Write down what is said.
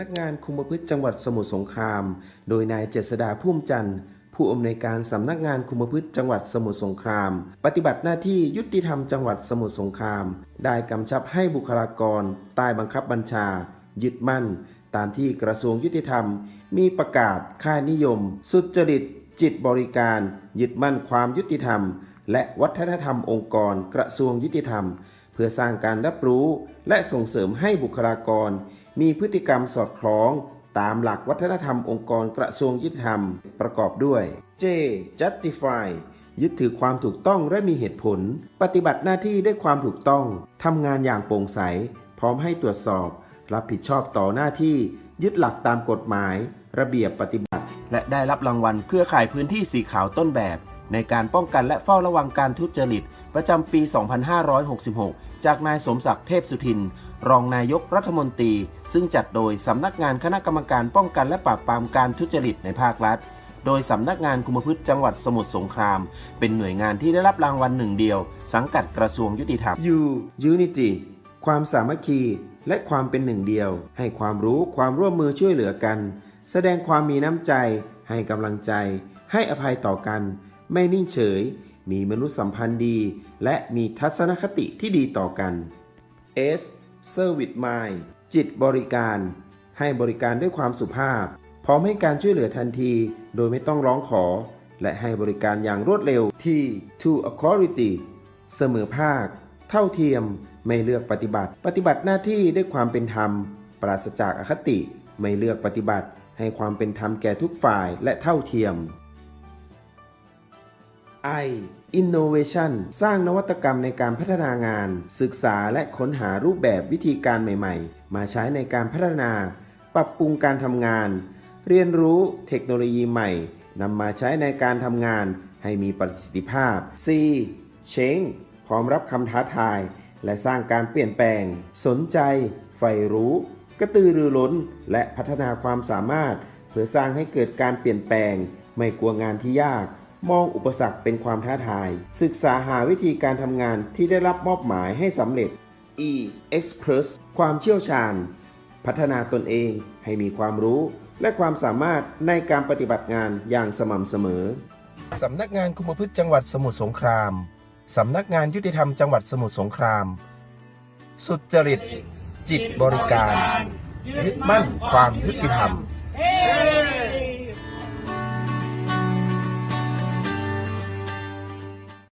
นักงานคุมประพฤติจังหวัดสมุทรสงคราม โดยนายเจษดาพุ่มจันทร์ ผู้อำนวยการสำนักงานคุมประพฤติจังหวัดสมุทรสงคราม ปฏิบัติหน้าที่ยุติธรรมจังหวัดสมุทรสงคราม ได้กำชับให้บุคลากรใต้บังคับบัญชา ยึดมั่น ตามที่กระทรวงยุติธรรม มีประกาศค่านิยม สุจริต จิตบริการ ยึดมั่นความยุติธรรม และวัฒนธรรมองค์กร กระทรวงยุติธรรม เพื่อสร้างการรับรู้ และส่งเสริมให้บุคลากร มีพฤติกรรมสอดคล้องตามหลักวัฒนธรรมองค์กรกระทรวงยุติธรรมประกอบด้วย J justify ยึดถือความถูกต้องและมีเหตุผล ปฏิบัติหน้าที่ด้วยความถูกต้อง ทำงานอย่างโปร่งใส พร้อมให้ตรวจสอบ รับผิดชอบต่อหน้าที่ ยึดหลักตามกฎหมาย ระเบียบปฏิบัติ และได้รับรางวัลเครือข่ายพื้นที่สีขาวต้นแบบ ในการป้องกันและเฝ้าระวังการทุจริต ประจำปี 2566 จากนายสมศักดิ์เทพสุทิน รองนายกรัฐมนตรี ซึ่งจัดโดยสำนักงานคณะกรรมการป้องกันและปราบปรามการทุจริตในภาครัฐ โดยสำนักงานคุมพฤติจังหวัดสมุทรสงคราม เป็นหน่วยงานที่ได้รับรางวัลหนึ่งเดียว สังกัดกระทรวงยุติธรรม U Unity ความสามัคคี และความเป็นหนึ่งเดียว ให้ความรู้ความร่วมมือช่วยเหลือกัน แสดงความมีน้ำใจ ให้กำลังใจ ให้อภัยต่อกัน ไม่นิ่งเฉย มีมนุษยสัมพันธ์ดี และมีทัศนคติที่ดีต่อกัน S Service Mind จิตบริการ ให้บริการด้วยความสุภาพ พร้อมให้การช่วยเหลือทันที โดยไม่ต้องร้องขอ และให้บริการอย่างรวดเร็วที่ To Equality เสมอภาค เท่าเทียม ไม่เลือกปฏิบัติ ปฏิบัติหน้าที่ด้วยความเป็นธรรม ปราศจากอคติ ไม่เลือกปฏิบัติ ให้ความเป็นธรรมแก่ทุกฝ่ายและเท่าเทียม I Innovation สร้างนวัตกรรมในการพัฒนางาน ศึกษาและค้นหารูปแบบวิธีการใหม่ๆ มาใช้ในการพัฒนา ปรับปรุงการทำงาน เรียนรู้เทคโนโลยีใหม่นำมาใช้ในการทำงานให้มีประสิทธิภาพ C Change พร้อมรับคำท้าทาย และสร้างการเปลี่ยนแปลง สนใจ ใฝ่รู้ กระตือรือร้น และพัฒนาความสามารถ เพื่อสร้างให้เกิดการเปลี่ยนแปลง ไม่กลัวงานที่ยาก มองอุปสรรคเป็นความท้าทาย ศึกษาหาวิธีการทำงานที่ได้รับมอบหมายให้สำเร็จ E Express ความเชี่ยวชาญ พัฒนาตนเองให้มีความรู้ และความสามารถในการปฏิบัติงานอย่างสม่ำเสมอ สำนักงานคุมประพฤติจังหวัดสมุทรสงคราม สำนักงานยุติธรรมจังหวัดสมุทรสงคราม สุดจริต จิตบริการ ยึดมั่นความยุติธรรม